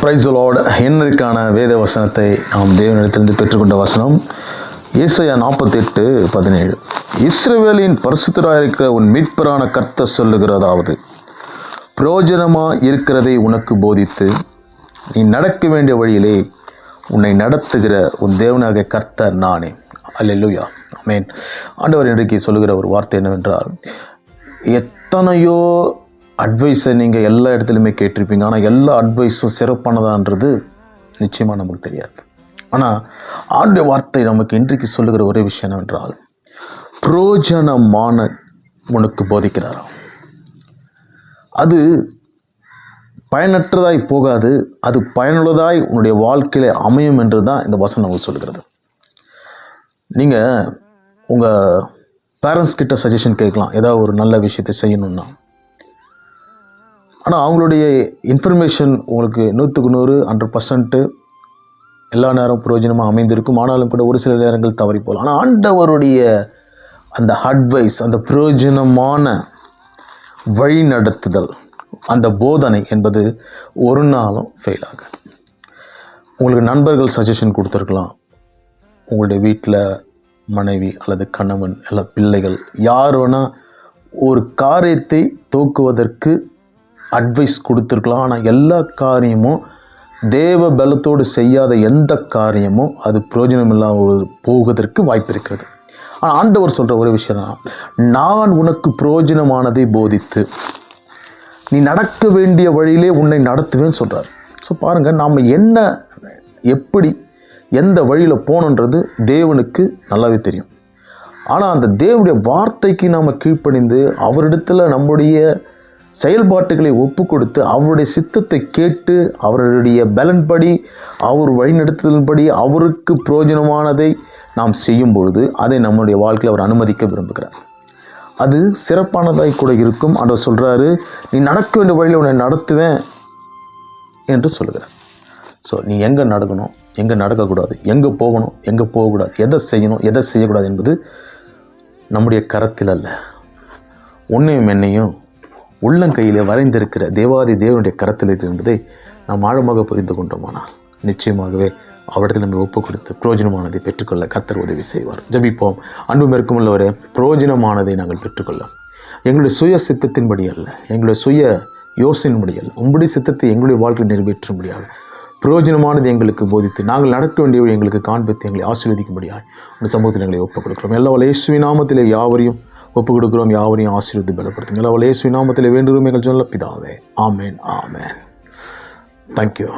பிரைசலோட என்னருக்கான வேத வசனத்தை நாம் தேவனிடத்திலிருந்து பெற்றுக்கொண்ட வசனம் ஏசையா நாற்பத்தெட்டு பதினேழு. இஸ்ரேவேலின் பரிசுத்தராக இருக்கிற உன் மீட்பரான கர்த்தர் சொல்லுகிறதாவது பிரயோஜனமாக இருக்கிறதை உனக்கு போதித்து நீ நடக்க வேண்டிய வழியிலே உன்னை நடத்துகிற உன் தேவனாக கர்த்தர் நானே. அல்லா மேன் ஆண்டவர் இன்றைக்கு சொல்லுகிற ஒரு வார்த்தை என்னவென்றால் எத்தனையோ அட்வைஸை நீங்கள் எல்லா இடத்துலையுமே கேட்டிருப்பீங்க. ஆனால் எல்லா அட்வைஸும் சிறப்பானதான்றது நிச்சயமாக நமக்கு தெரியாது. ஆனால் ஆண்டு வார்த்தை நமக்கு இன்றைக்கு சொல்லுகிற ஒரே விஷயம் என்னவென்றால் புரோஜனமான உனக்கு போதிக்கிறாராம் அது பயனற்றதாய் போகாது அது பயனுள்ளதாய் உன்னுடைய வாழ்க்கையில அமையும் என்று தான் இந்த வசனம் நமக்கு சொல்லுகிறது. நீங்கள் உங்கள் பேரண்ட்ஸ் கிட்ட சஜஷன் கேட்கலாம். ஏதாவது ஒரு நல்ல விஷயத்தை செய்யணுன்னா ஆனால் அவங்களுடைய இன்ஃபர்மேஷன் உங்களுக்கு நூற்றுக்கு நூறு ஹண்ட்ரட் பர்சன்ட்டு எல்லா நேரம் பிரயோஜனமாக அமைந்திருக்கும். ஆனாலும் கூட ஒரு சில நேரங்கள் தவறி போகலாம். ஆனால் ஆண்டவருடைய அந்த அட்வைஸ் அந்த பிரயோஜனமான வழி நடத்துதல் அந்த போதனை என்பது ஒரு நாளும் ஃபெயில் ஆகாது. உங்களுக்கு நண்பர்கள் சஜஷன் கொடுத்துருக்கலாம். உங்களுடைய வீட்டில் மனைவி அல்லது கணவன் அல்ல பிள்ளைகள் யார் வேணால் ஒரு காரியத்தை தூக்குவதற்கு அட்வைஸ் கொடுத்துருக்கலாம். ஆனால் எல்லா காரியமும் தேவ பலத்தோடு செய்யாத எந்த காரியமும் அது பிரயோஜனம் இல்லாமல் போவதற்கு வாய்ப்பு இருக்கிறது. ஆனால் ஆண்டவர் சொல்கிற ஒரு விஷயம் தான் நான் உனக்கு பிரயோஜனமானதை போதித்து நீ நடக்க வேண்டிய வழியிலே உன்னை நடத்துவேன்னு சொல்கிறார் ஸோ பாருங்கள் நாம் என்ன எப்படி எந்த வழியில் போகணுன்றது தேவனுக்கு நல்லாவே தெரியும். ஆனால் அந்த தேவனுடைய வார்த்தைக்கு நாம் கீழ்ப்பணிந்து அவரிடத்தில் நம்முடைய செயல்பாட்டுகளை ஒப்பு கொடுத்து அவருடைய சித்தத்தை கேட்டு அவருடைய பலன்படி அவர் வழிநடத்துதலின்படி அவருக்கு பிரயோஜனமானதை நாம் செய்யும் பொழுது அதை நம்முடைய வாழ்க்கையில் அவர் அனுமதிக்க விரும்புகிறார். அது சிறப்பானதாய் கூட இருக்கும். அவர் சொல்கிறாரு நீ நடக்க வேண்டிய வழியில் உன்னை நடத்துவேன் என்று சொல்லுகிறார். ஸோ நீ எங்கே நடக்கணும்? எங்கே நடக்கக்கூடாது? எங்கே போகணும்? எங்கே போகக்கூடாது? எதை செய்யணும்? எதை செய்யக்கூடாது என்பது நம்முடைய கரத்தில் அல்ல. உன்னையும் என்னையும் உள்ளங்கையிலே வரைந்திருக்கிற தேவாதி தேவனுடைய கரத்தில் என்பதை நாம் ஆழமாக புரிந்து கொண்டோமானால் நிச்சயமாகவே அவரிடத்தில் நம்ம ஒப்பு கொடுத்து பிரயோஜனமானதை பெற்றுக்கொள்ள கர்த்தர் உதவி செய்வார். ஜபிப்போம். அன்பு மேற்கமுள்ளவரே பிரயோஜனமானதை நாங்கள் பெற்றுக்கொள்ளோம் எங்களுடைய சுய சித்தத்தின்படி அல்ல எங்களுடைய சுய யோசனையின்படி அல்ல உங்களுடைய சித்தத்தை எங்களுடைய வாழ்க்கையில் நிறைவேற்றும்படியாக பிரயோஜனமானது எங்களுக்கு போதித்து நாங்கள் நடக்க வேண்டிய எங்களுக்கு காண்பித்து எங்களை ஆசீர்வதிக்கும்படியாக உங்கள் சமூகத்தில் எங்களை ஒப்புக் கொடுக்கிறோம் எல்லா இயேசுவின் நாமத்திலே யாவரையும் ஒப்புக் கொடுக்குறோம் யாவரையும் ஆசீர்வதி பலப்படுத்துங்கள். அவள் இயேசுவின் நாமத்தில் வேண்டுகிறோம் எங்கள் சொல்ல பிதாவே ஆமேன் ஆமேன். தேங்க்யூ